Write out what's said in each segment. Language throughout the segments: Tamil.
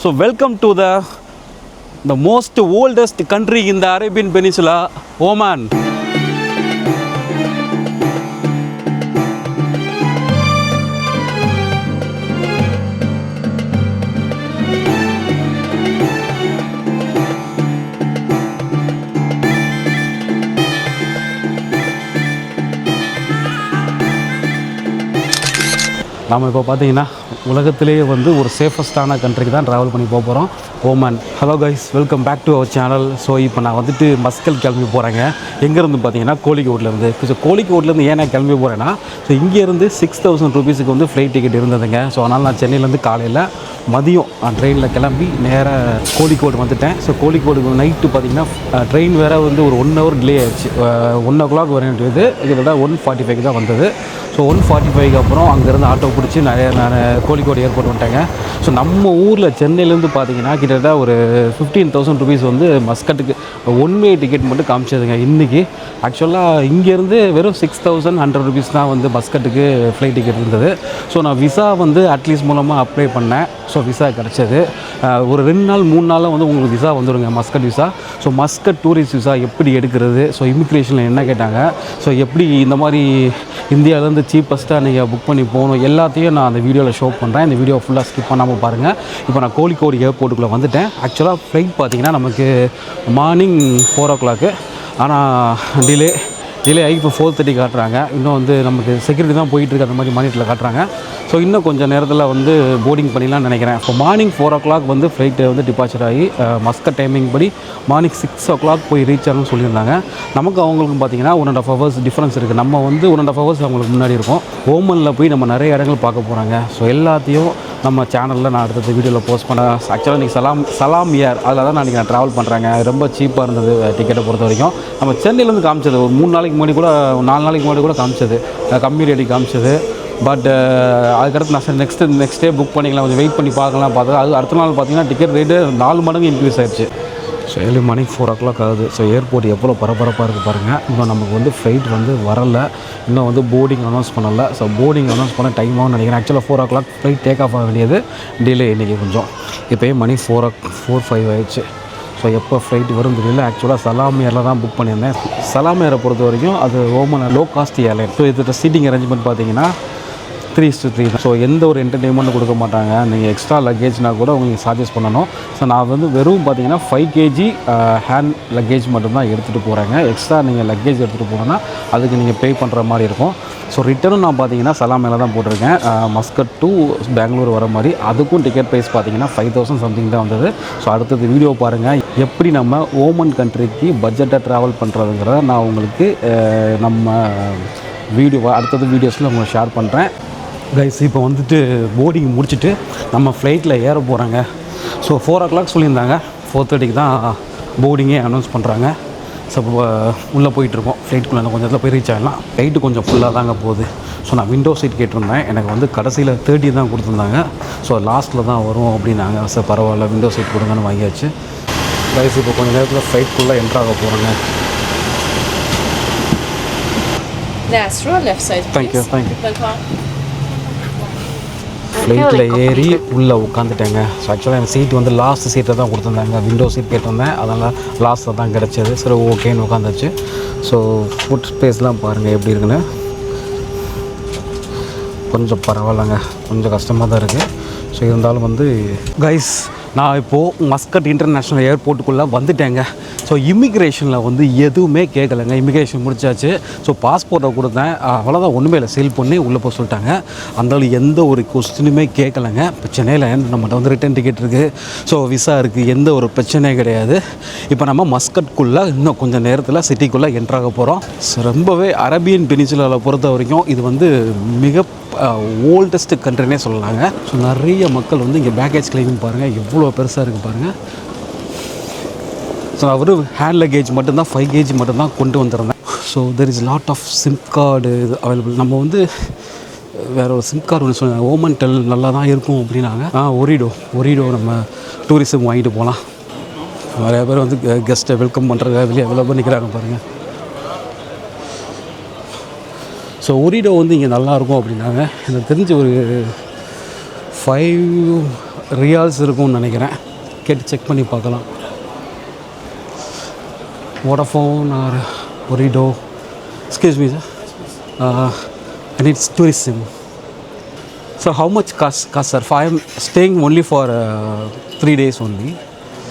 So welcome to the the most oldest country இந்த அரேபியன் பெனிசுலா ஓமான் நாம் இப்போ பார்த்தீங்கன்னா உலகத்திலேயே வந்து ஒரு சேஃபஸ்டான கண்ட்ரிக்கு தான் ட்ராவல் பண்ணி போக போகிறோம் Oman hello guys welcome back to our channel so இப்போ நான் வந்துட்டு மஸ்கல் கிளம்பி போகிறேங்க எங்கேருந்து பார்த்தீங்கன்னா கோழிக்கோட்லேருந்து ஸோ கோழிக்கோட்லேருந்து ஏன் நான் கிளம்பி போகிறேன்னா ஸோ இங்கேருந்து சிக்ஸ் தௌசண்ட் ருபீஸுக்கு வந்து ஃப்ளைட் டிக்கெட் இருந்ததுங்க. ஸோ அதனால் நான் சென்னையிலேருந்து காலையில் மதியம் ட்ரெயினில் கிளம்பி நேராக கோழிக்கோடு வந்துட்டேன். ஸோ கோழிக்கோடு நைட்டு பார்த்தீங்கன்னா ட்ரெயின் வேறு வந்து ஒரு ஒன் ஹவர் டிலே ஆயிடுச்சு. ஒன் ஓ கிளாக் வர வேண்டியது கிட்டத்தட்ட ஒன் ஃபார்ட்டி ஃபைவ் தான் வந்தது. ஸோ ஒன் ஃபார்ட்டி ஃபைவ்க்கு அப்புறம் அங்கேருந்து ஆட்டோ பிடிச்சி நிறைய நான் கோழிக்கோடு ஏர்போர்ட் வந்துட்டேங்க. ஸோ நம்ம ஊரில் சென்னையிலேருந்து பார்த்தீங்கன்னா கிட்டத்தட்ட ஒரு ஃபிஃப்டீன் தௌசண்ட் ருபீஸ் வந்து மஸ்கட்டுக்கு ஒன் வே டிக்கெட் மட்டும் காமிச்சதுங்க. இன்றைக்கி ஆக்சுவலாக இங்கேருந்து வெறும் சிக்ஸ் தௌசண்ட் ஹண்ட்ரட் ருபீஸ் தான் வந்து மஸ்கட்டுக்கு ஃப்ளைட் டிக்கெட் இருந்தது. ஸோ நான் விசா வந்து அட்லீஸ்ட் மூலமாக அப்ளை பண்ணேன். ஸோ விசா கிடச்சது. ஒரு ரெண்டு நாள் மூணு நாளில் வந்து உங்களுக்கு விசா வந்துடுங்க Muscat visa so Muscat tourist visa எப்படி எடுக்கிறது? ஸோ இமிக்ரேஷனில் என்ன கேட்டாங்க? ஸோ எப்படி இந்த மாதிரி இந்தியாவிலேருந்து சீப்பஸ்ட்டாக நீங்கள் புக் பண்ணி போகணும்? எல்லாத்தையும் நான் அந்த வீடியோவில் ஷோ பண்ணுறேன் இந்த வீடியோ ஃபுல்லாக ஸ்கிப் பண்ணாமல் பாருங்கள் இப்போ நான் கோழிக்கோடு ஏர்போர்ட்டுக்குள்ளே வந்துட்டேன். ஆக்சுவலாக ஃப்ளைட் பார்த்தீங்கன்னா நமக்கு மார்னிங் ஃபோர் ஓ கிளாக்கு ஆனால் டிலே டிலே ஆகி இப்போ ஃபோர் தேர்ட்டி காட்டுறாங்க. இன்னும் வந்து நமக்கு செக்யூரிட்டி தான் போயிட்டுருக்கு அந்த மாதிரி மானிட்டரில் காட்டுறாங்க. ஸோ இன்னும் கொஞ்சம் நேரத்தில் வந்து போர்டிங் பண்ணிடலாம்னு நினைக்கிறேன். இப்போ மார்னிங் ஃபோர் ஓ கிளாக் வந்து ஃப்ளைட்டு வந்து டிபார்ச்சர் ஆகி மஸ்க டைமிங் படி மார்னிங் சிக்ஸ் ஓ கிளாக் போய் ரீச் ஆகணும்னு சொல்லியிருந்தாங்க. நமக்கு அவங்களுக்கும் பார்த்தீங்கன்னா one and half hours difference இருக்குது நம்ம வந்து ஒன் அண்ட் ஆஃப் ஹவர்ஸ் அவங்களுக்கு முன்னாடி இருக்கும். ஓமனில் போய் நம்ம நிறைய இடங்கள் பார்க்க போகிறாங்க ஸோ எல்லாத்தையும் நம்ம சேனலில் நான் அடுத்தது வீடியோவில் போஸ்ட் பண்ண ஆக்சுவலாக இன்றைக்கி சலாம் சலாம் இயர் அதில் தான் நான் நான் ட்ராவல் பண்ணுறேங்க ரொம்ப சீப்பாக இருந்தது டிக்கெட்டை பொறுத்த வரைக்கும். நம்ம சென்னையிலேருந்து காமிச்சது ஒரு மூணு நாளைக்கு முன்னாடி கூட நாலு நாளைக்கு முன்னாடி கூட காமிச்சது. கம்மி ரேட்டி காமிச்சது. பட் அதுக்கடுத்து நான் சரி நெக்ஸ்ட்டு நெக்ஸ்ட் டே புக் பண்ணிக்கலாம் கொஞ்சம் வெயிட் பண்ணி பார்க்கலாம் பார்த்தா அது அடுத்த நாள் பார்த்தீங்கன்னா டிக்கெட் ரேட்டு நாலு மடங்கு இன்க்ரீஸ் ஆயிடுச்சு. ஸோ ஏழு மணிக்கு ஃபோர் ஓ கிளாக் ஆகுது. ஸோ ஏர்போர்ட் எவ்வளோ பரபரப்பாக இருக்குது பாருங்கள் இன்னும் நமக்கு வந்து ஃப்ளைட் வந்து வரலை. இன்னும் வந்து போர்டிங் அனௌன்ஸ் பண்ணலை. ஸோ போர்டிங் அனௌன்ஸ் பண்ண டைம் ஆகும் நினைக்கிறேன். ஆக்சுவலாக four o'clock flight take off ஆக வேண்டியது. டிலே இன்றைக்கி கொஞ்சம். இப்போயே மணி ஃபோர் ஓ ஃபோர் ஃபைவ் ஆயிடுச்சு. ஸோ எப்போ ஃப்ளைட் வரும் தெரியல. ஆக்சுவலாக சலாம் ஏரில் தான் புக் பண்ணியிருந்தேன். சலாம் ஏரை பொறுத்த வரைக்கும் அது Oman low cost airline so இதோட சீட்டிங் அரேஞ்ச்மெண்ட் பார்த்தீங்கன்னா த்ரீ டு த்ரீ தான் ஸோ எந்த ஒரு என்டர்டெயின்மெண்ட்டும் கொடுக்க மாட்டாங்க. நீங்கள் எக்ஸ்ட்ரா லக்கேஜ்னா கூட உங்களுக்கு சார்ஜஸ் பண்ணணும். ஸோ நான் வந்து வெறும் பார்த்தீங்கன்னா ஃபைவ் கேஜி ஹேண்ட் லக்கேஜ் மட்டும்தான் எடுத்துகிட்டு போகிறேங்க எக்ஸ்ட்ரா நீங்கள் லக்கேஜ் எடுத்துகிட்டு போனோன்னா அதுக்கு நீங்கள் பே பண்ணுற மாதிரி இருக்கும். ஸோ ரிட்டர்னும் நான் பார்த்தீங்கன்னா சலாம் மேலே தான் போட்டிருக்கேன். மஸ்கட் டு பெங்களூர் வர மாதிரி. அதுக்கும் டிக்கெட் ப்ரைஸ் பார்த்தீங்கன்னா ஃபைவ் தௌசண்ட் சம்திங் தான் வந்தது. ஸோ அடுத்தது வீடியோ பாருங்கள் எப்படி நம்ம ஓமன் கண்ட்ரிக்கு பட்ஜெட்டாக ட்ராவல் பண்ணுறதுங்கிறத நான் உங்களுக்கு நம்ம வீடியோ அடுத்தது வீடியோஸில் உங்களுக்கு ஷேர் பண்ணுறேன் கைஸ் இப்போ வந்துட்டு போர்டிங் முடிச்சுட்டு நம்ம ஃப்ளைட்டில் ஏற போகிறாங்க ஸோ ஃபோர் ஓ கிளாக் சொல்லியிருந்தாங்க. ஃபோர் தேர்ட்டிக்கு தான் போர்டிங்கே அனௌன்ஸ் பண்ணுறாங்க ஸோ இப்போ உள்ளே போயிட்டுருக்கோம் ஃப்ளைட்டுக்குள்ளே கொஞ்சம் இடத்துல போய் ரீச் ஆகிடலாம் ஃப்ளைட்டு கொஞ்சம் ஃபுல்லாக தாங்க போகுது. ஸோ நான் விண்டோ சீட் கேட்டிருந்தேன். எனக்கு வந்து கடைசியில் தேர்ட்டி தான் கொடுத்துருந்தாங்க. ஸோ லாஸ்ட்டில் தான் வரும் அப்படின்னாங்க. சார் பரவாயில்ல விண்டோ சீட் கொடுங்கன்னு வாங்கியாச்சு. கைஸ் இப்போ கொஞ்சம் நேரத்தில் ஃப்ளைட்குள்ளே என்ட்ராக போகிறேங்க That's right, left side. Thank you, please. thank you. Welcome. ஃப்ளைட்டில் ஏறி உள்ளே உட்காந்துட்டேங்க ஸோ ஆக்சுவலாக எனக்கு சீட் வந்து லாஸ்ட் சீட்டை தான் கொடுத்துருந்தாங்க. விண்டோ சீட் கேட்டிருந்தேன். அதனால் லாஸ்ட்டில் தான் கிடச்சது. சரி ஓகேன்னு உட்காந்துச்சு ஸோ ஃபுட் ஸ்பேஸ்லாம் பாருங்கள் எப்படி இருக்குன்னு. கொஞ்சம் பரவாயில்லைங்க. கொஞ்சம் கஷ்டமாக தான் இருக்குது ஸோ இருந்தாலும் வந்து கைஸ் நான் இப்போது மஸ்கட் இன்டர்நேஷ்னல் ஏர்போர்ட்டுக்குள்ளே வந்துட்டேங்க. ஸோ இமிக்ரேஷனில் வந்து எதுவுமே கேட்கலைங்க இமிக்ரேஷன் முடிச்சாச்சு. ஸோ பாஸ்போர்ட்டை கொடுத்தேன். அவ்வளோதான் ஒன்றுமே இல்லை. சீல் பண்ணி உள்ளே போக சொல்லிட்டாங்க. அந்த எந்த ஒரு கொஸ்டினுமே கேட்கலைங்க இப்போ சென்னையில் நம்மகிட்ட வந்து ரிட்டர்ன் டிக்கெட் இருக்குது ஸோ விசா இருக்குது எந்த ஒரு பிரச்சனையும் கிடையாது. இப்போ நம்ம மஸ்கட்குள்ளே இன்னும் கொஞ்சம் நேரத்தில் சிட்டிக்குள்ளே என்ட்ராக போகிறோம் ஸோ ரொம்பவே அரபியன் பெனிசுலாவில் பொறுத்த வரைக்கும் இது வந்து மிக ஓல்டஸ்ட் கண்ட்ரினே சொல்லலாங்க. ஸோ நிறைய மக்கள் வந்து இங்கே பேக்கேஜ் கிளைமிங் பாருங்கள் எவ்வளோ பெருசாக இருக்குது பாருங்கள் ஸோ அவர் ஹேண்ட் லக்கேஜ் மட்டும்தான் ஃபைவ் கேஜி மட்டும்தான் கொண்டு வந்திருந்தேன். So there is lot of SIM card இது அவைலபிள் நம்ம வந்து வேறு ஒரு சிம் கார்டு ஒன்று சொன்னாங்க ஓமன் டெல் நல்லா தான் இருக்கும் அப்படின்னாங்க. ஆ ஒரிடோ ஒரிடோ நம்ம டூரிசம் வாங்கிட்டு போகலாம் நிறையா பேர் வந்து கெஸ்ட்டை வெல்கம் பண்ணுறதுக்காக வெளியே அவைலபிள் நிற்கிறாங்க பாருங்கள் ஸோ ஒரிடோ வந்து இங்கே நல்லாயிருக்கும் அப்படின்னாங்க. எனக்கு தெரிஞ்ச ஒரு ஃபைவ் ரியால்ஸ் இருக்கும்னு நினைக்கிறேன். கேட்டு செக் பண்ணி பார்க்கலாம். Vodafone or Burrito. Excuse me, sir. Uh, I need. So how much cost, cost sir? If I am staying only for uh, three days only.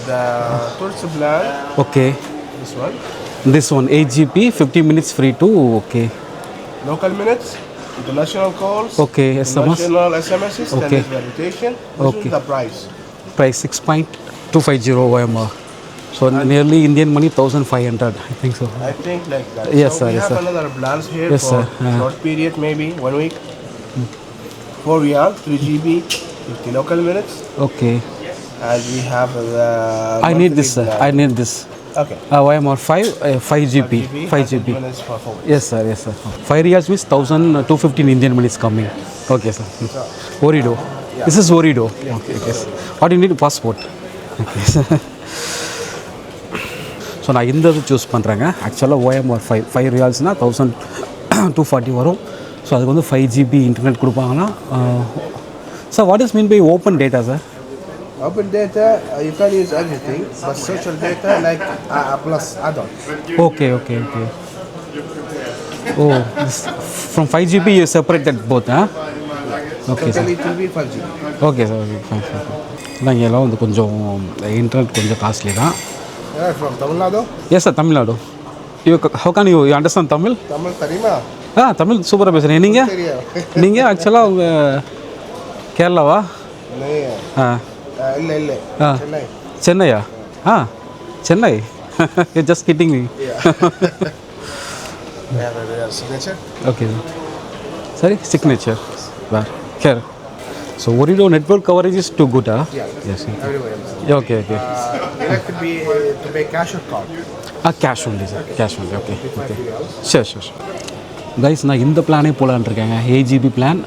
The tourist plan. Okay. This one. This one, AGP, 50 minutes free too, okay. Local minutes, international calls, okay, SMS. international SMS. okay. and okay. is the price. Price 6.250 OMR. So nearly Indian money 1500 I think so. I think like that. Yes, so sir, We yes, have sir. another plans here Yes, for sir. Uh. short period, maybe one week. 4 real, 3 GB, 50 local minutes, Okay. and we have the. I need this sir. plan. I need this. Okay. Uh, OMR 5 uh, 5 GB 5 GB. minutes for. Yes sir. Yes sir. 5 reals means 1215 Indian money is coming. Okay sir. Hmm. Orido. This is Orido. Okay. Okay. sir. What do you need passport? Okay. So நான் இந்த இது சூஸ் பண்ணுறேங்க ஆக்சுவலாக ஓஎம்ஆர் ஃபைவ் ஃபைவ் ரியால்ஸ்னால் தௌசண்ட் டூ ஃபார்ட்டி வரும் ஸோ அதுக்கு வந்து five GB internet கொடுப்பாங்கன்னா sir what is mean by open data sir Open data, uh, you can use everything, but social data like uh, plus add-on. Okay, okay, okay. Oh, this, from 5 GB you separated both, huh? Okay, sir. Totally it will be 5 GB. Okay, sir. Okay, fine, fine, fine. நான் இங்கெல்லாம் வந்து கொஞ்சம் இன்டர்நெட் கொஞ்சம் காஸ்ட்லி தான் Yeah, from Tamil Nadu. Yes sir Tamil Nadu you how can you you understand Tamil Tamil? Tarima. ஆ தமிழ் சூப்பராக பேசுகிறேன் நீங்கள் தெரியும் நீங்கள் ஆக்சுவலாக அவங்க கேரளாவா ஆ இல்லை இல்லை. ஆ. சென்னை சென்னையா ஆ சென்னை ஜஸ்ட் கிட்டிங் ஓகே சரி signature where care so Ooredoo network coverage is too Gutta yes okay okay It could be uh, to pay cash or card. Ah cash only sir cash only okay okay sure sure sure guys நான் இந்த பிளானே போகலான் இருக்கேங்க eight GB plan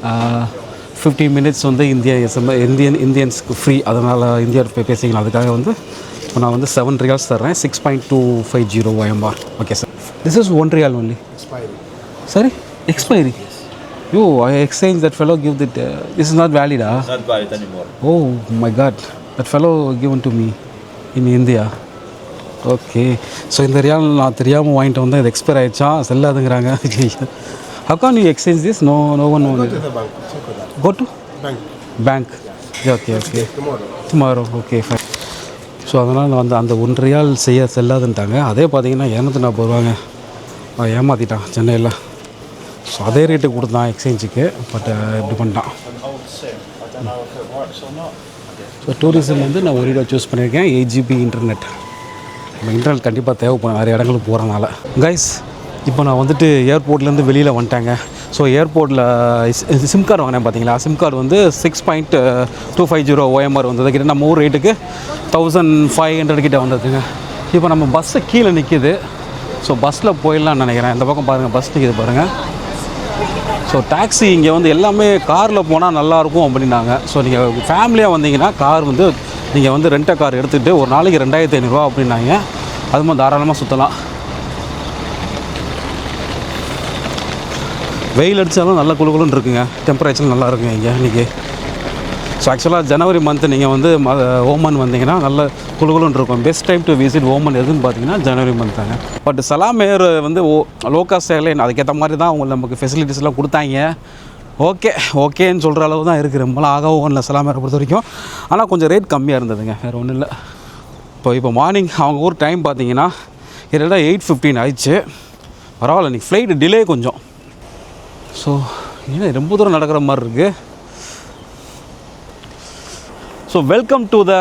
fifty minutes வந்து இந்தியா எஸ்எம் இந்தியன் இந்தியன்ஸ்க்கு ஃப்ரீ அதனால் இந்தியா பே பேசிக்கலாம் அதுக்காக வந்து இப்போ நான் வந்து செவன் ரியால்ஸ் தர்றேன். Six point two five zero OMR okay sir this is one riyal only Expiry. Sorry? Yo, I exchanged that fellow give that. Uh, this is not valid, ah? not valid anymore. Oh my god. That fellow given to me in India. Okay so இந்த ரியால் நான் தெரியாமல் வாங்கிட்டு வந்தேன் இது எக்ஸ்பயர் ஆயிடுச்சா செல்லாதுங்கிறாங்க how can you exchange this no no one Go knows to the bank. Check with that. go to Bank. bank ஓகே ஓகே Tomorrow. Tomorrow okay fine so அதனால் வந்து அந்த ஒன் ரியால் செய்ய செல்லாதுன்ட்டாங்க அதே பார்த்தீங்கன்னா இரநூத்தி நாற்பது ரூபாங்க ஏமாற்றிட்டான் சென்னையில் ஸோ அதே ரேட்டு கொடுத்தான் எக்ஸ்சேஞ்சுக்கு பட் இப்படி பண்ணிட்டான் ஸோ டூரிசம் வந்து நான் ஒரிடோ சூஸ் பண்ணியிருக்கேன் எயிட் ஜிபி இன்டர்நெட் நம்ம இன்டர்நெட் கண்டிப்பாக தேவைப்படும் நிறைய இடங்களுக்கு போகிறனால கைஸ் இப்போ நான் வந்துட்டு ஏர்போர்ட்லேருந்து வெளியில் வந்துட்டேங்க. ஸோ ஏர்போர்ட்டில் சிம் கார்டு வாங்கினேன் பார்த்தீங்களா சிம் கார்டு வந்து six point two five zero OMR வந்தது. கிட்ட நம்ம ஊர் ரேட்டுக்கு தௌசண்ட் ஃபைவ் ஹண்ட்ரட் கிட்டே வந்ததுங்க. இப்போ நம்ம பஸ்ஸு கீழே நிற்கிது ஸோ பஸ்ஸில் போயிடலாம்னு நினைக்கிறேன். இந்த பக்கம் பாருங்கள் பஸ் நிற்கிது பாருங்கள் ஸோ டாக்ஸி இங்கே வந்து எல்லாமே காரில் போனால் நல்லாயிருக்கும் அப்படின்னாங்க. ஸோ நீங்கள் ஃபேமிலியாக வந்தீங்கன்னா கார் வந்து நீங்கள் வந்து ரெண்டை கார் எடுத்துகிட்டு ஒரு நாளைக்கு ரெண்டாயிரத்தி ஐநூறுரூவா அப்படின்னாங்க. அது மாதிரி தாராளமாக சுற்றலாம் வெயில் அடித்தாலும் நல்ல குளுகுலுன்னு இருக்குங்க. டெம்பரேச்சர் நல்லா இருக்குங்க இங்கே இன்றைக்கி ஸோ ஆக்சுவலாக ஜனவரி மந்த் நீங்கள் வந்து ம ஓமன் வந்தீங்கன்னா நல்ல குழுகுலுன்னு இருக்கும். Best time to visit Oman எதுன்னு பார்த்தீங்கன்னா ஜனவரி மந்த் தாங்க. பட் சலாம் ஏர் வந்து ஓ லோகாஸ்ட் ஏர்லைன் அதுக்கேற்ற மாதிரி தான் அவங்க நமக்கு ஃபெசிலிட்டிஸ்லாம் கொடுத்தாங்க. ஓகே ஓகேன்னு சொல்கிற அளவு தான் இருக்குது ரொம்பலாம் ஆகவும் இல்லை சலாமேரை பொறுத்த வரைக்கும். ஆனால் கொஞ்சம் ரேட் கம்மியாக இருந்ததுங்க. வேறு ஒன்றும் இல்லை. இப்போ இப்போ மார்னிங் அவங்க ஊர் டைம் பார்த்தீங்கன்னா கிட்டத்தட்ட எயிட் ஃபிஃப்டின் ஆயிடுச்சு. பரவாயில்ல இன்னைக்கு ஃப்ளைட்டு டிலே கொஞ்சம். ஸோ ஏன்னா ரொம்ப தூரம் நடக்கிற மாதிரி இருக்குது so welcome to the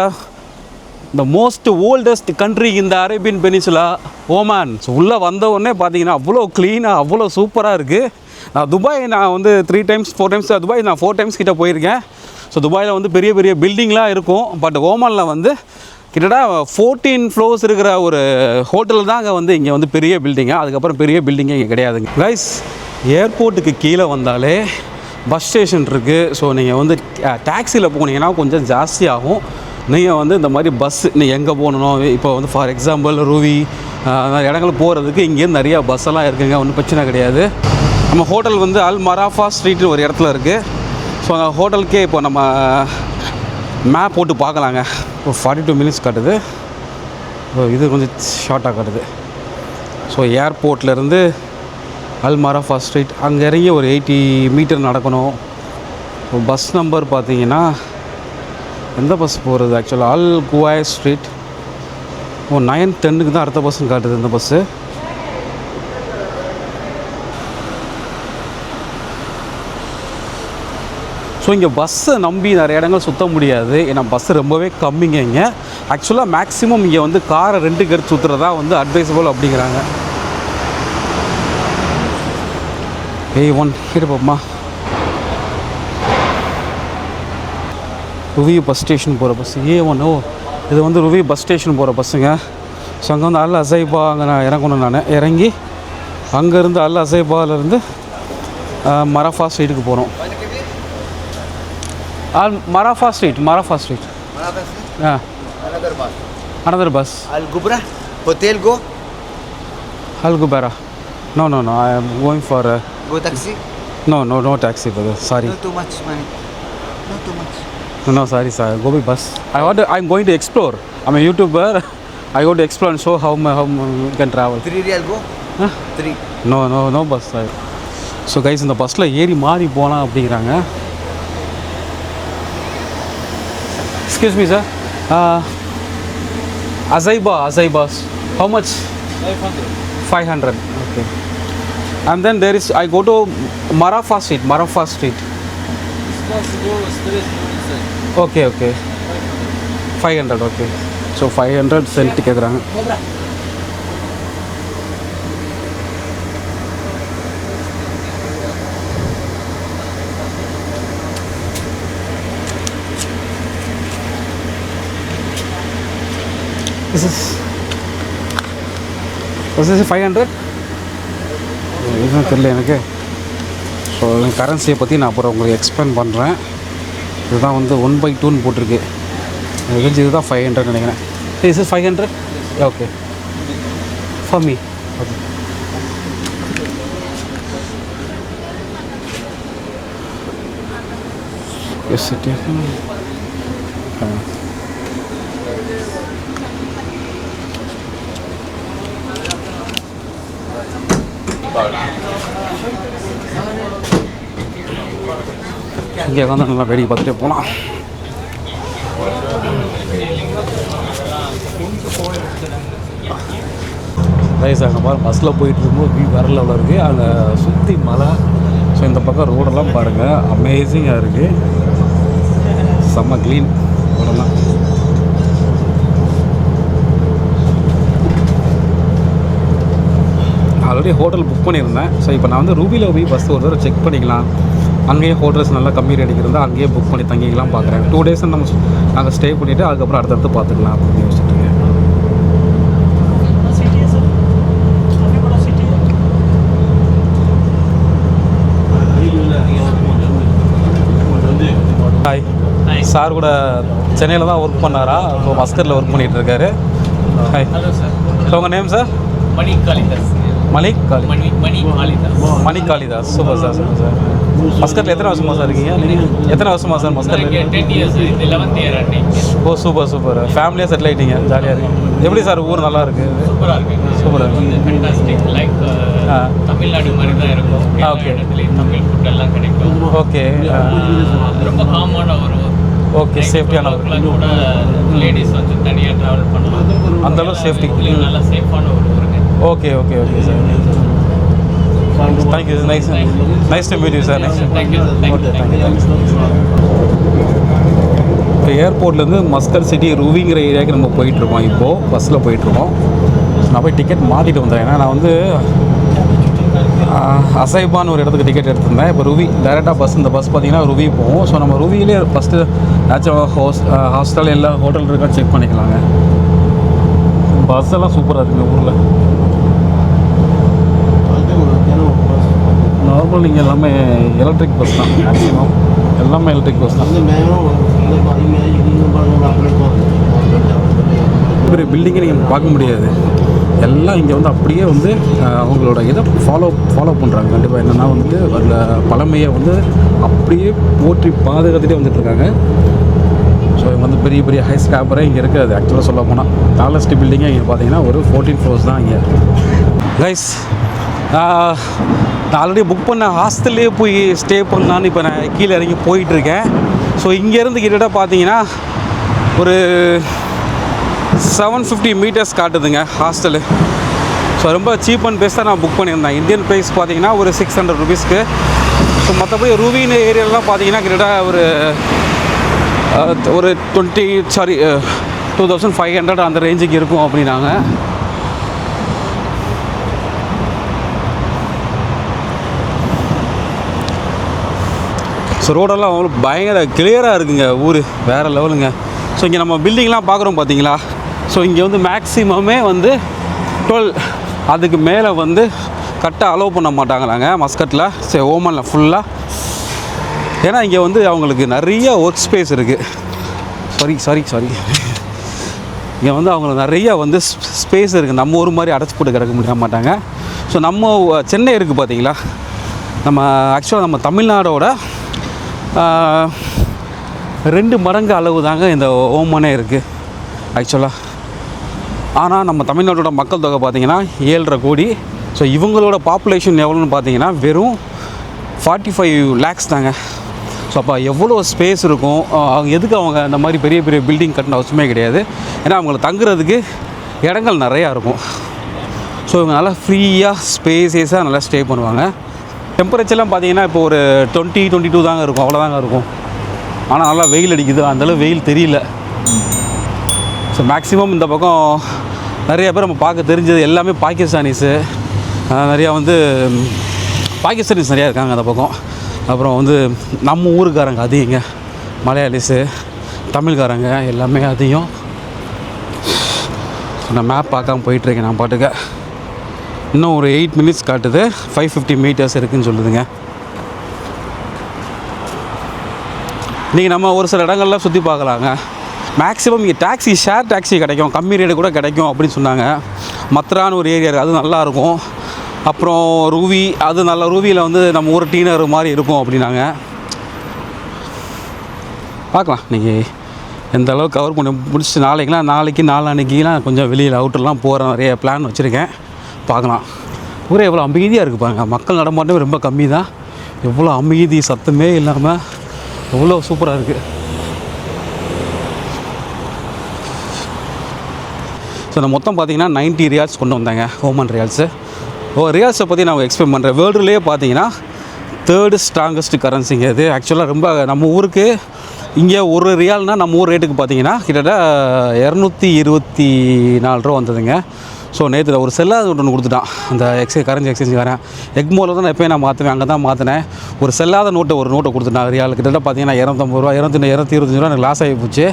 the most oldest country இந்த அரேபியன் பெனிசுலா ஓமான் ஸோ உள்ளே வந்த உடனே பார்த்தீங்கன்னா அவ்வளோ க்ளீனாக அவ்வளோ சூப்பராக இருக்குது நான் துபாய் நான் வந்து three times four times Dubai நான் ஃபோர் டைம்ஸ் கிட்டே போயிருக்கேன். ஸோ துபாயில் வந்து பெரிய பெரிய பில்டிங்லாம் இருக்கும். பட் ஓமானில் வந்து கிட்டத்தட்ட ஃபோர்டீன் ஃப்ளோர்ஸ் இருக்கிற ஒரு ஹோட்டல் தான் அங்கே வந்து இங்கே வந்து பெரிய பில்டிங்கு அதுக்கப்புறம் பெரிய பில்டிங்கே இங்கே கிடையாதுங்க. கைஸ் ஏர்போர்ட்டுக்கு கீழே வந்தாலே பஸ் ஸ்டேஷன் இருக்குது ஸோ நீங்கள் வந்து டாக்ஸியில் போனீங்கன்னா கொஞ்சம் ஜாஸ்தி ஆகும் நீங்கள் வந்து இந்த மாதிரி பஸ்ஸு நீ எங்கே போகணும்? இப்போ வந்து ஃபார் எக்ஸாம்பிள் ரூவி அந்த இடங்களுக்கு போகிறதுக்கு இங்கேருந்து நிறையா பஸ்ஸெல்லாம் இருக்குங்க. ஒன்றும் பிரச்சனை கிடையாது. நம்ம ஹோட்டல் வந்து அல் மராஃபா ஸ்ட்ரீட்னு ஒரு இடத்துல இருக்குது ஸோ அந்த ஹோட்டலுக்கே இப்போ நம்ம மேப் போட்டு பார்க்கலாங்க. இப்போ ஃபார்ட்டி டூ மினிட்ஸ் காட்டுது. ஸோ இது கொஞ்சம் ஷார்ட்டாக காட்டுது. ஸோ ஏர்போர்ட்லேருந்து அல்மாரா ஃபர்ஸ்ட் ஸ்ட்ரீட் அங்கே இறங்கி ஒரு எயிட்டி மீட்டர் நடக்கணும். பஸ் நம்பர் பார்த்தீங்கன்னா எந்த பஸ் போகிறது ஆக்சுவலாக அல் குவாய் ஸ்ட்ரீட் ஓ நைன் டென்னுக்கு தான் அடுத்த பஸ்ஸுன்னு காட்டுது இந்த பஸ்ஸு ஸோ இங்கே பஸ்ஸை நம்பி நிறைய இடங்கள் சுற்ற முடியாது. ஏன்னா பஸ்ஸு ரொம்பவே கம்மிங்க இங்கே. ஆக்சுவலாக மேக்ஸிமம் இங்கே வந்து காரை ரெண்டு எடுத்து சுற்றுறதா வந்து அட்வைசபிள் அப்படிங்கிறாங்க. ஏய் ஒன் இருப்போம்மா ருவி பஸ் ஸ்டேஷன் போகிற பஸ் ஏ ஒன் ஓ இது வந்து ருவி பஸ் ஸ்டேஷன் போகிற பஸ்ஸுங்க ஸோ அங்கே வந்து அல் அசைபா அங்கே நான் இறங்கணும் நான். இறங்கி அங்கேருந்து அல் அசைபாலேருந்து மரஃபா ஸ்ட்ரீட்டுக்கு போகிறோம் Al Marafa street Marafa street ah. bus. Al Gubra Hotel go. Al Gubera no no no I am going for uh, Go taxi. no no no taxi brother sorry Not too much money. Not too much. no no sorry sorry go by bus I want to, I'm going to explore I'm a YouTuber I go to explore and show how how we can travel Three real go. Huh? Three. No no no bus so guys இந்த பஸ்ஸில் ஏறி மாறி போகலாம் அப்படிங்கிறாங்க excuse me sir Azaiba அசைபாஸ் how much five hundred okay And then there is, I go to Marafa Street, Marafa Street. Okay, okay. 500, okay. So 500 cent கேட்குறாங்க This is, was this 500? எதுவும் தெரியல எனக்கு. ஸோ கரன்சியை பற்றி நான் அப்புறம் உங்களுக்கு எக்ஸ்பிளைன் பண்ணுறேன் இதுதான் வந்து ஒன் பை டூன்னு போட்டிருக்கு. எனக்கு தெரிஞ்சு இதுதான் ஃபைவ் ஹண்ட்ரட் நினைக்கிறேன். Is five hundred okay for me okay yes it இங்கே வந்து நல்லா வேடிக்கை பார்த்துட்டே போகலாம். ரைஸ் அங்கே பாரு பஸ்ஸில் போயிட்டு இருக்கும்போது வியூ வேறு லெவலில் இருக்குது அங்கே சுற்றி மலை. ஸோ இந்த பக்கம் ரோடெல்லாம் பாருங்கள் அமேசிங்காக இருக்குது செம்ம க்ளீன் ரோடெல்லாம் ஆல்ரெடி ஹோட்டல் புக் பண்ணியிருந்தேன். ஸோ இப்போ நான் வந்து ரூபியில் போய் பஸ் ஒரு தடவை செக் பண்ணிக்கலாம். அங்கேயே ஹோட்டல்ஸ் நல்லா கம்மி ரேட்டுக்கு இருந்தால் அங்கேயே புக் பண்ணி தங்கிக்கலாம் பார்க்குறேன் டூ டேஸ் நம்ம நாங்கள் ஸ்டே பண்ணிவிட்டு அதுக்கப்புறம் அடுத்தடுத்து பார்த்துக்கலாம் அப்படின்னு யோசிச்சுட்டு ஹாய் சார் கூட சென்னையில் தான் ஒர்க் பண்ணாரா? இப்போ மஸ்கரில் ஒர்க் பண்ணிகிட்டு இருக்காரு. ஹாய் உங்கள் நேம் சார் மணி காளிதாஸ் மலிக் காலி Mani Mani Kalidas. Super sir super sir. மஸ்கட்டில் எத்தனை வருஷமா சார் இருக்கீங்க? எத்தனை வருஷமா சார் மஸ்கட்டில் ஓ சூப்பர் சூப்பர். ஃபேமிலியாக செட்டில் ஆகிட்டீங்க ஜாலியாக இருக்கு. எப்படி சார் ஊர் நல்லா இருக்கு? சூப்பராக இருக்கு. சூப்பரா இருக்கு. லைக் ஆ. தமிழ்நாடு மாதிரி தான் இருக்கும். இடத்துலையும் தமிழ் ஃபுட் எல்லாம் கிடைக்கும். ஓகே ரொம்ப காமான ஒரு ஓகே சேஃப்டியான ஒரு கூட லேடிஸ் வந்து தனியாக ட்ராவல் பண்ணலாம். அந்த அளவு safety. இதுலயும் நல்ல சேஃபான ஒரு ஊருங்க okay okay okay sir thank you nice nice to meet you sir இப்போ ஏர்போர்ட்லேருந்து மஸ்கர் சிட்டி ரூவிங்கிற ஏரியாவுக்கு நம்ம போயிட்டுருக்கோம். இப்போது பஸ்ஸில் போயிட்டுருக்கோம். நான் போய் டிக்கெட் மாற்றிட்டு வந்தேன். ஏன்னா நான் வந்து ஆஹ், அசைபான்னு ஒரு இடத்துக்கு டிக்கெட் எடுத்திருந்தேன். இப்போ ருவி டைரெக்டாக பஸ் இந்த பஸ் பார்த்தீங்கன்னா ருவி போகும். ஸோ நம்ம ருவியிலே ஃபஸ்ட்டு ஏதாச்சும் ஹோஸ் ஹாஸ்டல் எல்லாம் ஹோட்டல் இருக்கா செக் பண்ணிக்கலாங்க. பஸ் எல்லாம் சூப்பராக இருக்குங்க ஊரில். நார்மல் இங்கே எல்லாமே எலக்ட்ரிக் பஸ் தான். மேக்ஸிமம் எல்லாமே எலக்ட்ரிக் பஸ் தான். பெரிய பில்டிங்கை நீங்கள் பார்க்க முடியாது. எல்லாம் இங்கே வந்து அப்படியே வந்து அவங்களோட இதை ஃபாலோ ஃபாலோ பண்ணுறாங்க கண்டிப்பாக என்னென்னா வந்துட்டு அந்த பழமையை வந்து அப்படியே போற்றி பாதுகாத்துட்டே வந்துட்டுருக்காங்க ஸோ இங்கே வந்து பெரிய பெரிய ஹை ஸ்கிராப்பரே இங்கே இருக்குது ஆக்சுவலாக சொல்ல போனால் டாலஸ்ட் பில்டிங்கே இங்கே பார்த்தீங்கன்னா ஒரு ஃபோர்டீன் ஃப்ளோர்ஸ் தான் இங்கே. ரைஸ் நான் ஆல்ரெடி புக் பண்ண ஹாஸ்டல்லே போய் ஸ்டே பண்ணலான்னு இப்போ நான் கீழே இறங்கி போயிட்டுருக்கேன். ஸோ இங்கேருந்து கிட்டத்தட்ட பார்த்தீங்கன்னா ஒரு செவன் ஃபிஃப்டி மீட்டர்ஸ் காட்டுதுங்க ஹாஸ்டலு ஸோ ரொம்ப சீப் அண்ட் பெஸ்ட்டாக நான் புக் பண்ணியிருந்தேன். இந்தியன் ப்ரைஸ் பார்த்தீங்கன்னா ஒரு சிக்ஸ் ஹண்ட்ரட் ருபீஸ்க்கு ஸோ மற்றபடி ரூவின் ஏரியாலாம் பார்த்தீங்கன்னா கிட்டத்தட்ட ஒரு ஒரு twenty sorry two thousand five hundred அந்த ரேஞ்சுக்கு இருக்கும் அப்படின்னாங்க. ஸோ ரோடெல்லாம் அவ்வளோ பயங்கர கிளியராக இருக்குங்க ஊர். வேறு லெவலுங்க. ஸோ இங்கே நம்ம பில்டிங்லாம் பார்க்குறோம் பார்த்தீங்களா ஸோ இங்கே வந்து மேக்ஸிமமே வந்து டுவெல் அதுக்கு மேலே வந்து கரெக்டாக அலோவ் பண்ண மாட்டாங்களாங்க மஸ்கட்டில் சரி ஓமனில் ஃபுல்லாக ஏன்னா இங்கே வந்து அவங்களுக்கு நிறைய ஒர்க் ஸ்பேஸ் இருக்குது சாரி சாரி சாரி இங்கே வந்து அவங்களுக்கு நிறைய வந்து ஸ்பேஸ் இருக்குது நம்ம ஒரு மாதிரி அடைச்சி போட்டு கிடக்க முடிய மாட்டாங்க. ஸோ நம்ம சென்னை இருக்குது பார்த்தீங்களா நம்ம ஆக்சுவலாக நம்ம தமிழ்நாடோட ரெண்டு மடங்கு அளவு தாங்க இந்த ஓமனே இருக்குது ஆக்சுவலாக ஆனால் நம்ம தமிழ்நாட்டோட மக்கள் தொகை பார்த்தீங்கன்னா ஏழரை கோடி. ஸோ இவங்களோட பாப்புலேஷன் எவ்வளோன்னு பார்த்தீங்கன்னா வெறும் ஃபார்ட்டி ஃபைவ் லேக்ஸ் தாங்க. ஸோ அப்போ எவ்வளோ ஸ்பேஸ் இருக்கும்? அவங்க எதுக்கு அவங்க அந்த மாதிரி பெரிய பெரிய பில்டிங் கட்டின அவசியமே கிடையாது. ஏன்னா அவங்கள தங்குறதுக்கு இடங்கள் நிறையா இருக்கும். ஸோ இவங்க நல்லா ஃப்ரீயாக ஸ்பேஸஸாக நல்லா ஸ்டே பண்ணுவாங்க. டெம்பரேச்சர்லாம் பார்த்தீங்கன்னா இப்போ ஒரு டுவெண்ட்டி டுவெண்ட்டி டூ தாங்க இருக்கும். அவ்வளோதாங்க இருக்கும். ஆனால் நல்லா வெயில் அடிக்குது. அந்தளவு வெயில் தெரியல. ஸோ மேக்ஸிமம் இந்த பக்கம் நிறைய பேர் நம்ம பார்க்க தெரிஞ்சது எல்லாமே பாகிஸ்தானிஸு. நிறையா வந்து பாகிஸ்தானிஸ் நிறையா இருக்காங்க அந்த பக்கம். அப்புறம் வந்து நம்ம ஊருக்காரங்க அதிகங்க. மலையாளிஸு தமிழ்காரங்க எல்லாமே அதிகம். நான் மேப் பார்க்காம போயிட்டுருக்கேன் நான் பாட்டுக்க. இன்னும் ஒரு எயிட் மினிட்ஸ் காட்டுது. ஃபைவ் ஃபிஃப்டி மீட்டர்ஸ் இருக்குன்னு சொல்லுதுங்க. நீங்கள் நம்ம ஒரு சில இடங்கள்லாம் சுற்றி பார்க்கலாங்க. மேக்ஸிமம் இங்கே டாக்ஸி ஷேர் டாக்ஸி கிடைக்கும். கம்மி ரேட்டு கூட கிடைக்கும் அப்படின்னு சொன்னாங்க. மத்ரான்னு ஒரு ஏரியா இருக்குது அது நல்லாயிருக்கும் அப்புறம் ரூவி அது நல்ல ரூவியில் வந்து நம்ம ஊர் டீனர் மாதிரி இருக்கும் அப்படின்னாங்க. பார்க்கலாம். நீங்கள் எந்த அளவுக்கு கவர் பண்ணி முடிச்சுட்டு நாளைக்குலாம் நாளைக்கு நாளான்னைக்கெலாம் கொஞ்சம் வெளியில் அவுட்டர்லாம் போகிற நிறைய பிளான் வச்சுருக்கேன். பார்க்கலாம். ஊரே எவ்வளோ அமைதியாக இருக்குது பாருங்க. மக்கள் நடமாட்டமே ரொம்ப கம்மி தான் எவ்வளோ அமைதி சத்தமே இல்லாமல் எவ்வளோ சூப்பராக இருக்குது ஸோ நான் மொத்தம் பார்த்தீங்கன்னா 90 ரியால்ஸ் கொண்டு வந்தாங்க ஓமன் ரியால்ஸு ஓ ரியால்ஸை பற்றி நான் எக்ஸ்பிளைன் பண்ணுறேன் வேர்ல்டுலேயே பார்த்தீங்கன்னா தேர்டு ஸ்ட்ராங்கஸ்ட் கரன்சிங்க இது. ஆக்சுவலாக ரொம்ப நம்ம ஊருக்கு இங்கே ஒரு ரியால்னால் நம்ம ஊர் ரேட்டுக்கு பார்த்தீங்கன்னா கிட்டத்தட்ட இரநூத்தி இருபத்தி நாலு ரூபா வந்ததுங்க. ஸோ நேற்று ஒரு செல்லாத ஒன்று கொடுத்துட்டான். அந்த எக்ஸ்சேஞ்ச் கரண்ட் எக்ஸ்சேஞ்ச் வரேன் எக்மோவில் தான் நான் எப்போயும் நான் மாற்றுவேன் அங்கே தான் மாற்றினேன் ஒரு செல்லாத நோட்டை ஒரு நோட்டை கொடுத்துட்டான் ரியால் கிட்டத்தட்ட பார்த்தீங்கன்னா இரநூத்தம்பது ரூபா இரநூத்தி இரநூத்தி இருபத்தஞ்சு ரூபா எனக்கு லாஸ் ஆகி போச்சு.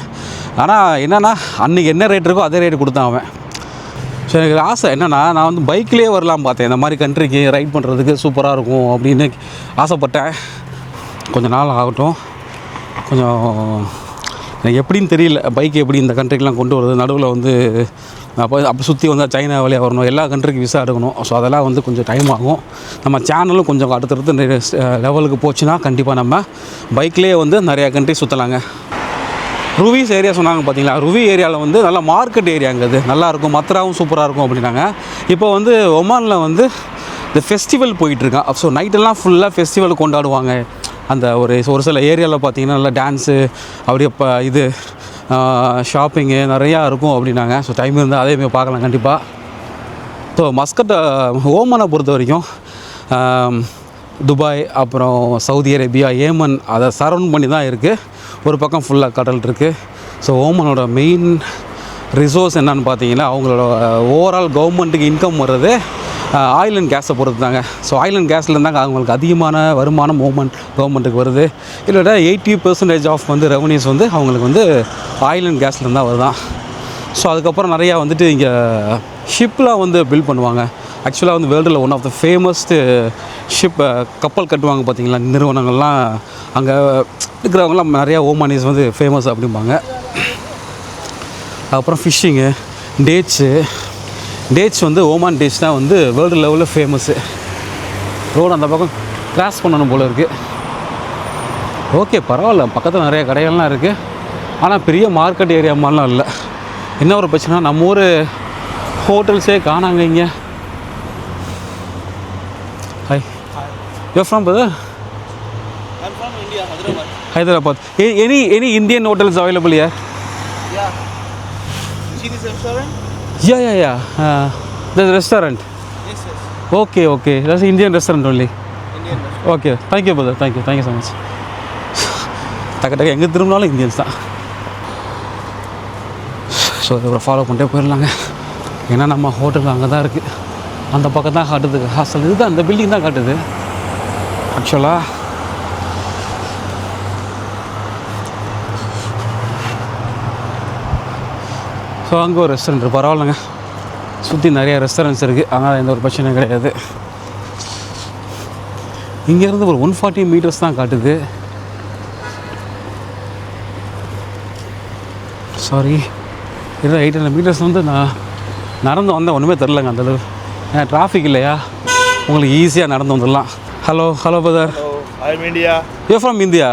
ஆனால் என்னென்னா அன்றைக்கி என்ன ரேட் இருக்கோ அதே ரேட் கொடுத்தான் அவன். ஸோ எனக்கு ஆசை என்னென்னா நான் வந்து பைக்லேயே வரலாம் பார்த்தேன். இந்த மாதிரி கண்ட்ரிக்கு ரைட் பண்ணுறதுக்கு சூப்பராக இருக்கும் அப்படின்னு ஆசைப்பட்டேன். கொஞ்ச நாள் ஆகட்டும். கொஞ்சம் எனக்கு எப்படின்னு தெரியல. பைக் எப்படி இந்த கண்ட்ரிக்கெலாம் கொண்டு வருது நடுவில் வந்து அப்போ அப்போ சுற்றி வந்தால் சைனா வழியாக வரணும் எல்லா கண்ட்ரிக்கு விசா எடுக்கணும். ஸோ அதெல்லாம் வந்து கொஞ்சம் டைம் ஆகும். நம்ம சேனலும் கொஞ்சம் அடுத்தடுத்து லெவலுக்கு போச்சுன்னா கண்டிப்பாக நம்ம பைக்லேயே வந்து நிறையா கண்ட்ரி சுற்றலாங்க ருவிஸ் ஏரியா சொன்னாங்க பார்த்தீங்களா ருவி ஏரியாவில் வந்து நல்லா மார்க்கெட் ஏரியாங்கிறது நல்லாயிருக்கும் மத்ராவும் சூப்பராக இருக்கும் அப்படின்னாங்க. இப்போ வந்து ஒமானில் வந்து இந்த ஃபெஸ்டிவல் போயிட்டுருக்கான் ஸோ நைட்டெல்லாம் ஃபுல்லாக ஃபெஸ்டிவல் கொண்டாடுவாங்க. அந்த ஒரு ஒரு சில ஏரியாவில் பார்த்தீங்கன்னா நல்லா டான்ஸு அப்படியே இப்போ இது ஷாப்பிங்கு நிறையா இருக்கும் அப்படின்னாங்க. ஸோ டைம் இருந்தால் அதே மாதிரி பார்க்கலாம் கண்டிப்பாக ஸோ மஸ்கட்டை ஓமனை பொறுத்த வரைக்கும் துபாய் அப்புறம் சவுதி அரேபியா ஏமன் அதை சரவுண்ட் பண்ணி தான் இருக்குது ஒரு பக்கம் ஃபுல்லாக கடல் இருக்குது ஸோ ஓமனோட மெயின் ரிசோர்ஸ் என்னன்னு பார்த்தீங்கன்னா அவங்களோட ஓவரால் கவர்மெண்ட்டுக்கு இன்கம் வர்றது ஆயில் அண்ட் கேஸை பொறுத்து தாங்க ஸோ ஆயில் அண்ட் கேஸ்லேருந்து அவங்களுக்கு அதிகமான வருமானம் மூவ்மெண்ட் கவர்மெண்ட்டுக்கு வருது. இல்லைடா எயிட்டி பர்சன்டேஜ் ஆஃப் வந்து ரெவன்யூஸ் வந்து அவங்களுக்கு வந்து ஆயில் அண்ட் கேஸ்லேருந்து வருதான். ஸோ அதுக்கப்புறம் நிறையா வந்துட்டு இங்கே ஷிப்லாம் வந்து பில்ட் பண்ணுவாங்க. ஆக்சுவலாக வந்து வேர்ல்டில் one of the famousest ship கப்பல் கட்டுவாங்க பார்த்தீங்களா நிறுவனங்கள்லாம் அங்கே இருக்கிறவங்களாம் நிறையா ஓமானிஸ் வந்து ஃபேமஸ் அப்படிம்பாங்க. அப்புறம் ஃபிஷ்ஷிங்கு டேட்ஸு டேட்ஸ் வந்து ஓமான் டேட்ஸ் தான் வந்து வேர்ல்டு லெவலில் ஃபேமஸ்ஸு ரோடு அந்த பக்கம் கிராஸ் பண்ணணும் போல் இருக்குது ஓகே பரவாயில்ல. பக்கத்தில் நிறைய கடைகள்லாம் இருக்குது ஆனால் பெரிய மார்க்கெட் ஏரியா மாதிரிலாம் இல்லை. என்ன ஒரு பிரச்சனை நம்ம ஊர் ஹோட்டல்ஸே காணாங்க இங்கே. Hi yo from brother. Hyderabad any any Indian hotels available ya Yeah. Restaurant? Ya ya ya the restaurant Yes, yes. Okay okay that's Indian restaurant only Indian restaurant. Okay thank you brother thank you thank you so much டக்கு டக்கு எங்கே திரும்பினாலும் இந்தியன்ஸ் தான். ஸோ இதை ஃபாலோ பண்ணிட்டே போயிடலாங்க ஏன்னா நம்ம ஹோட்டல் அங்கே தான் இருக்குது அந்த பக்கம் தான் காட்டுது. ஹாஸ்டல் இதுதான் இந்த பில்டிங் தான் காட்டுது. ஆக்சுவலாக ஸோ அங்கே ஒரு ரெஸ்டாரண்ட் பரவாயில்லைங்க. சுற்றி நிறைய ரெஸ்டாரண்ட்ஸ் இருக்குது அதனால் எந்த ஒரு பிரச்சனையும் கிடையாது. இங்கேருந்து ஒரு ஒன் ஃபார்ட்டி மீட்டர்ஸ் தான் காட்டுது. சாரி இல்லை எயிட் ஹண்ட்ரட் மீட்டர்ஸ் வந்து நான் நடந்து வந்தேன். ஒன்றுமே தெரிலங்க அந்த அளவு. ஏன்னா டிராஃபிக் இல்லையா? உங்களுக்கு ஈஸியாக நடந்து வந்துடலாம். Hello hello brother I'm India, you from India.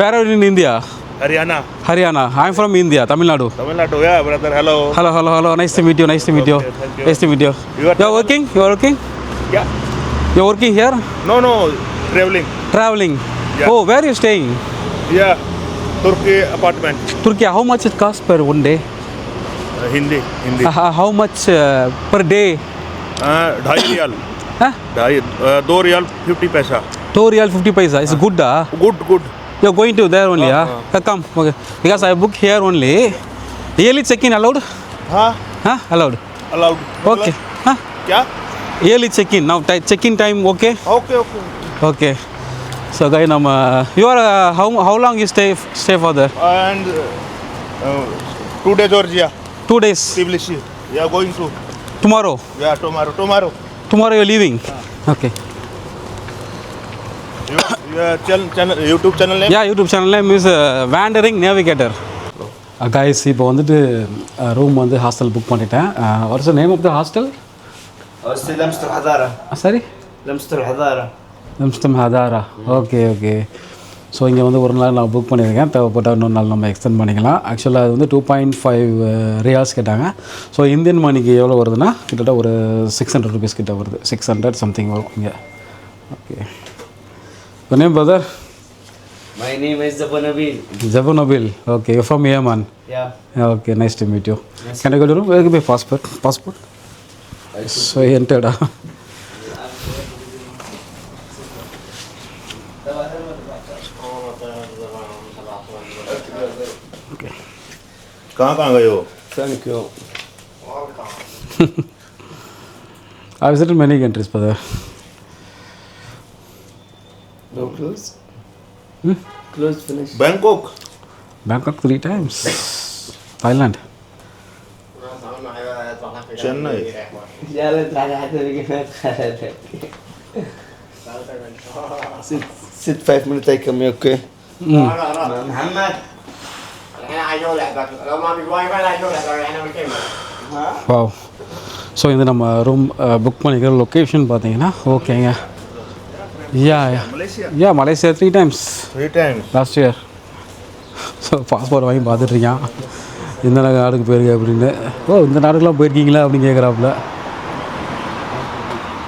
Where in India Haryana. Haryana. I'm from India, Tamil Nadu. Tamil Nadu, yeah, brother. Hello. Hello, hello, hello. Nice to meet you. Nice to meet okay, you. Thank you. Nice to meet you. You are You're working? You are working? Yeah. You're working here? No, no. Traveling. Traveling. Yeah. Oh, where are you staying? Yeah. Turkey apartment. Turkey. How much it costs per one day? Uh, Hindi. Hindi. Uh, how much uh, per day? Uh, ढाई रियाल ढाई दो fifty फिफ्टी पैसा दो riyal fifty good, is good Good. Good. You're going to there only, uh-huh. uh, huh? Come, okay. Because I book here only. Yearly check-in allowed? Huh? Huh? Allowed. Allowed. Okay. Huh? Yeah. Yearly check-in. Now check-in time okay? Okay, okay. Okay. So guy, nam, uh, you are uh, how how long you stay stay for there? And uh, two days or yeah. Two days. Tbilisi. You are going to. Tomorrow. Yeah, tomorrow. Tomorrow. Tomorrow you're leaving. Uh. Okay. YouTube channel ya YouTube channel means wandering navigator guys இப்போ வந்துட்டு uh, ரூம் வந்து ஹாஸ்டல் புக் பண்ணிட்டேன். வருஷம் நேம் ஆஃப் த ஹாஸ்டல் சரி லம்ஸ்டம் ஹதாரா ஓகே ஓகே ஸோ இங்கே வந்து ஒரு நாள் நான் புக் பண்ணியிருக்கேன். தேவைப்பட்டால் இன்னொரு நாள் நம்ம எக்ஸ்டெண்ட் பண்ணிக்கலாம். ஆக்சுவலாக அது வந்து டூ பாயிண்ட் ஃபைவ் ரியால்ஸ் கேட்டாங்க. ஸோ இந்தியன் மணிக்கு எவ்வளோ வருதுன்னா கிட்டத்தட்ட ஒரு சிக்ஸ் ஹண்ட்ரட் ருபீஸ் கிட்ட வருது. சிக்ஸ் ஹண்ட்ரட் சம்திங் வரும் இங்கே. Okay Your name, brother? My name is Zabonabil. Zabonabil. Okay, you're from Yemen. Yeah. Okay, nice to meet you. Nice Can I go to the room? Where is my passport? Passport. So he entered. okay. कहाँ कहाँ गए हो thank you I visited many countries पता है close? Hmm? Close finish. Bangkok. Bangkok three times. Thailand. Chennai. sit, sit five minutes, hmm. I come, uh, uh, okay? Mm. Muhammad. Wow so இது நம்ம ரூம் புக் பண்ணிக்கிற லொக்கேஷன் பார்த்தீங்கன்னா ஓகேங்க Yeah, yeah. Malaysia? Yeah, Malaysia three times. Three times. Last so passport வாங்கி பார்த்துட்ருக்கான் இந்த நாடுக்கு போயிருக்க அப்படின்னு. ஓ இந்த நாடுக்கெலாம் போயிருக்கீங்களா அப்படின்னு கேட்குறாப்புல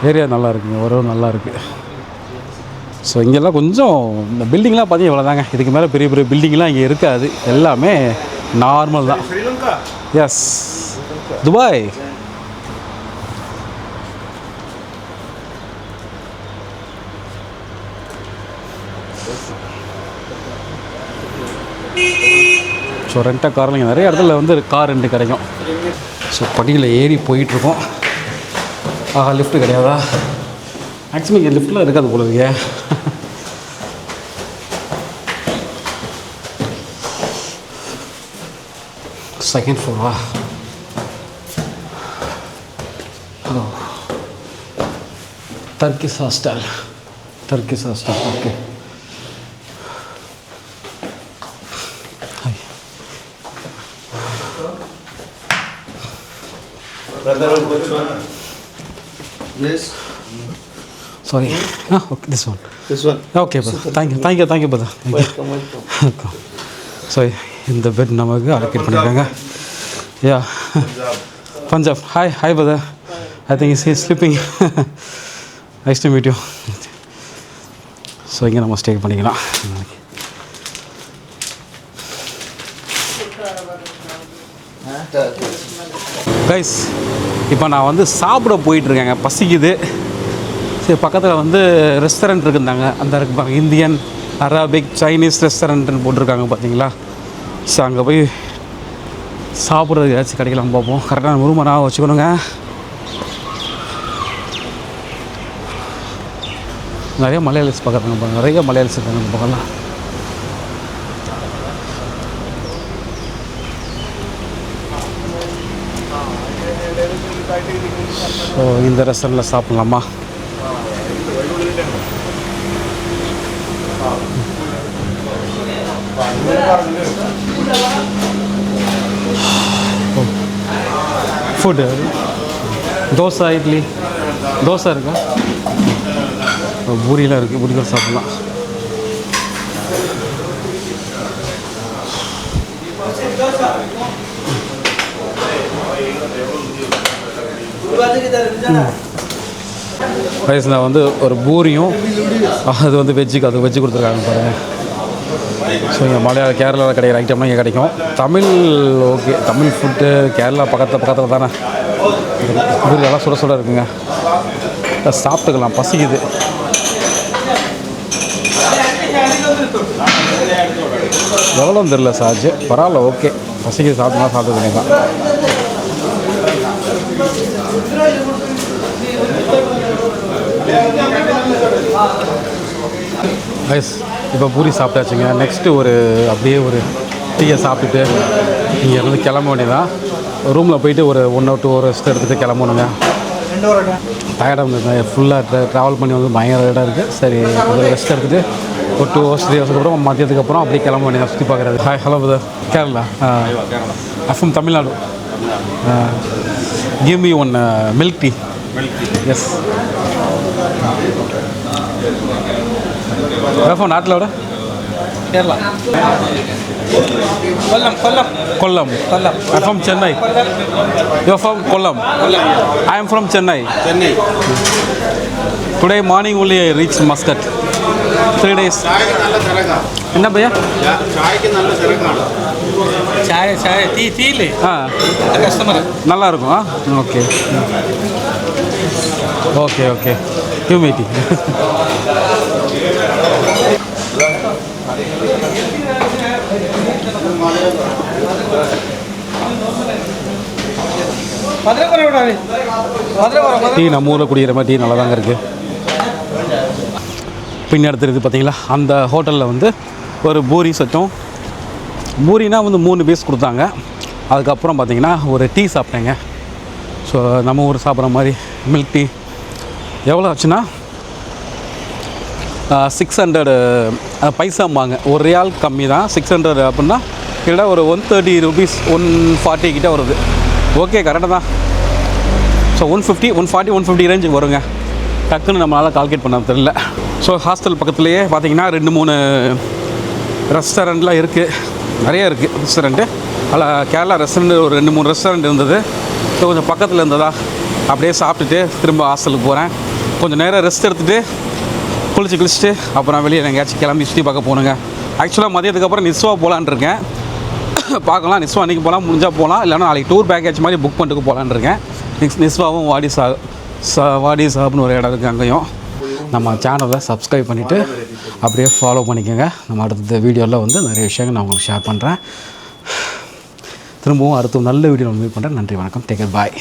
ஏரியா நல்லா இருக்குங்க. ஓரளவு நல்லா இருக்குது ஸோ இங்கெல்லாம் கொஞ்சம் இந்த பில்டிங்லாம் பார்த்தீங்கன்னா இவ்வளோ தாங்க இதுக்கு மேலே பெரிய பெரிய பில்டிங்லாம் இங்கே இருக்காது. எல்லாமே நார்மல் தான். எஸ் துபாய் ஸோ ரெண்டாக காரில் இங்கே நிறைய இடத்துல வந்து கார் ரெண்டு கிடைக்கும். ஸோ படியில் ஏறி போயிட்டுருக்கோம். ஆஹா லிஃப்ட்டு கிடையாதா? மேக்ஸிமம் இங்கே லிஃப்ட்லாம் இருக்காது போல இருக்கே. செகண்ட் ஃப்ளோரா ஹலோ. தர்கிஸ் hostel தர்கிஸ் hostel okay brother which one. This? Sorry ah okay this one This one? Okay brother thank you thank you thank you brother thank you Welcome, welcome. So இந்த பெட் நமக்கு அலோகேட் பண்ணியிருக்காங்க ya Punjab hi hi brother I think is is sleeping nice to meet you so இங்கே நம்ம ஸ்டே பண்ணிக்கலாம். கைஸ் இப்போ நான் வந்து சாப்பிட போயிட்டுருக்கேங்க. பசிக்குது. சரி பக்கத்தில் வந்து ரெஸ்டாரண்ட் இருக்குந்தாங்க. அந்த இருக்கு இந்தியன் அரபிக் சைனீஸ் ரெஸ்டாரண்ட்னு போட்டிருக்காங்க பார்த்தீங்களா ஸோ அங்கே போய் சாப்பிட்றது ஏதாச்சும் கிடைக்கலாம் பார்ப்போம். கரெக்டான முருமனாக வச்சுக்கணுங்க. நிறைய மலையாளிஸ் பார்க்குறாங்க நிறைய மலையாளிஸ் இருக்காங்க பார்க்கலாம் ஸோ இந்த ரெஸ்டாரண்ட்டில் சாப்பிட்லாமா? ஃபுட்டு தோசை இட்லி. தோசை இருக்கா? பூரியெலாம் இருக்குது பூரிகள் சாப்பிட்லாம். ரைஸில் வந்து ஒரு பூரியும் அது வந்து வெஜ்ஜுக்கு அது வெஜ்ஜு கொடுத்துருக்காங்க பாருங்கள் ஸோ இங்கே மலையாள கேரளாவில் கிடைக்கிற ஐட்டம்லாம் இங்கே கிடைக்கும். தமிழ் ஓகே தமிழ் ஃபுட்டு கேரளா பக்கத்தில் பக்கத்தில் தானே? பூரி எல்லாம் சுட சுட இருக்குங்க. சாப்பிட்டுக்கலாம் பசிக்குது. எவ்வளோன்னு தெரில சார்ஜ் பரவாயில்ல ஓகே பசிக்குது சாப்பிட்டுனா சாப்பிட்டு தான் ரைஸ் இப்போ பூரி சாப்பிட்டாச்சுங்க. நெக்ஸ்ட்டு ஒரு அப்படியே ஒரு டீயை சாப்பிட்டுட்டு இங்கே இருந்து கிளம்ப வேண்டியதான் ரூமில் போயிட்டு ஒரு one hour two hour rest எடுத்துகிட்டு கிளம்பணுங்க. டயர்டாக இருந்தது ஃபுல்லாக ட்ராவல் பண்ணி வந்து பயங்கர இடம் இருக்குது சரி கொஞ்சம் ரெஸ்ட் எடுத்துகிட்டு ஒரு டூ ஹவர்ஸ் த்ரீ ஹவர்ஸ்க்கு அப்புறம் மதியத்துக்கு அப்புறம் அப்படியே கிளம்ப வேண்டியதான் சுற்றி பார்க்குறது hi hello brother Kerala from Tamil Nadu give me one milk tea yes எவ்வளோ நாட்டிலோட Kerala. Kollam Kollam. Kollam. Kollam. FM Chennai FM Kollam. Kollam. I am from Chennai Chennai. Today morning only I reach Muscat three days என்ன பையா? சாய் சாய் டீ இல்லை. ஆ. கஸ்டமர் நல்லா இருக்கும் ஆ? Okay. Okay okay. Humidity tea நம்ம ஊரில் குடிக்கிற மாதிரி டீ நல்லா தாங்க இருக்குது பின் எடுத்துருது பார்த்தீங்களா அந்த ஹோட்டலில் வந்து ஒரு பூரி சட்டம் பூரினா வந்து மூணு பீஸ் கொடுத்தாங்க. அதுக்கப்புறம் பார்த்தீங்கன்னா ஒரு டீ சாப்பிட்டேங்க. ஸோ நம்ம ஊர் சாப்பிட்ற மாதிரி மில்க் டீ எவ்வளோ ஆச்சுன்னா சிக்ஸ் ஹண்ட்ரடு பைசாம்பாங்க. ஒரு ரியால் கம்மி தான் சிக்ஸ் ஹண்ட்ரட் அப்படின்னா கிட்ட ஒரு one thirty rupees one forty கிட்டே வருது. ஓகே கரெக்டாக தான். So one fifty one forty one fifty ரேஞ்சுக்கு வருங்க. டக்குன்னு நம்மளால் கால்குலேட் பண்ண தெரியல. ஸோ ஹாஸ்டல் பக்கத்துலேயே பார்த்தீங்கன்னா ரெண்டு மூணு ரெஸ்டாரண்ட்லாம் இருக்குது நிறைய இருக்குது ரெஸ்டாரண்ட்டு அதில் கேரளா ரெஸ்டாரண்ட் ஒரு ரெண்டு மூணு ரெஸ்டாரண்ட் இருந்தது. ஸோ கொஞ்சம் பக்கத்தில் இருந்ததா? அப்படியே சாப்பிட்டுட்டு திரும்ப ஹாஸ்டலுக்கு போகிறேன் கொஞ்சம் நேரம் ரெஸ்ட் எடுத்துகிட்டு குளிச்சு குளிச்சுட்டு அப்புறம் வெளியே எங்கேயாச்சும் கிளம்பி சுற்றி பார்க்க போகணுங்க ஆக்சுவலாக மதியத்துக்கு அப்புறம் நிஸ்வா போகலான் இருக்கேன். பார்க்கலாம். நிஸ்வா அன்றைக்கி போகலாம் முடிஞ்சால் போகலாம் இல்லைனா நாளைக்கு டூர் பேக்கேஜ் மாதிரி புக் பண்ணிட்டு போகலான்னு இருக்கேன். நெக்ஸ்ட் நிஸ்வாவும் வாடி சா சா வாடி சாப்னு ஒரு இடம் இருக்குது அங்கேயும். நம்ம சேனலை சப்ஸ்கிரைப் பண்ணிவிட்டு அப்படியே ஃபாலோ பண்ணிக்கோங்க. நம்ம அடுத்த வீடியோவில் வந்து நிறைய விஷயங்கள் நான் உங்களுக்கு ஷேர் பண்ணுறேன் திரும்பவும் அடுத்த நல்ல வீடியோ மீட் பண்ணுறேன் நன்றி வணக்கம். டேக்கர் பாய்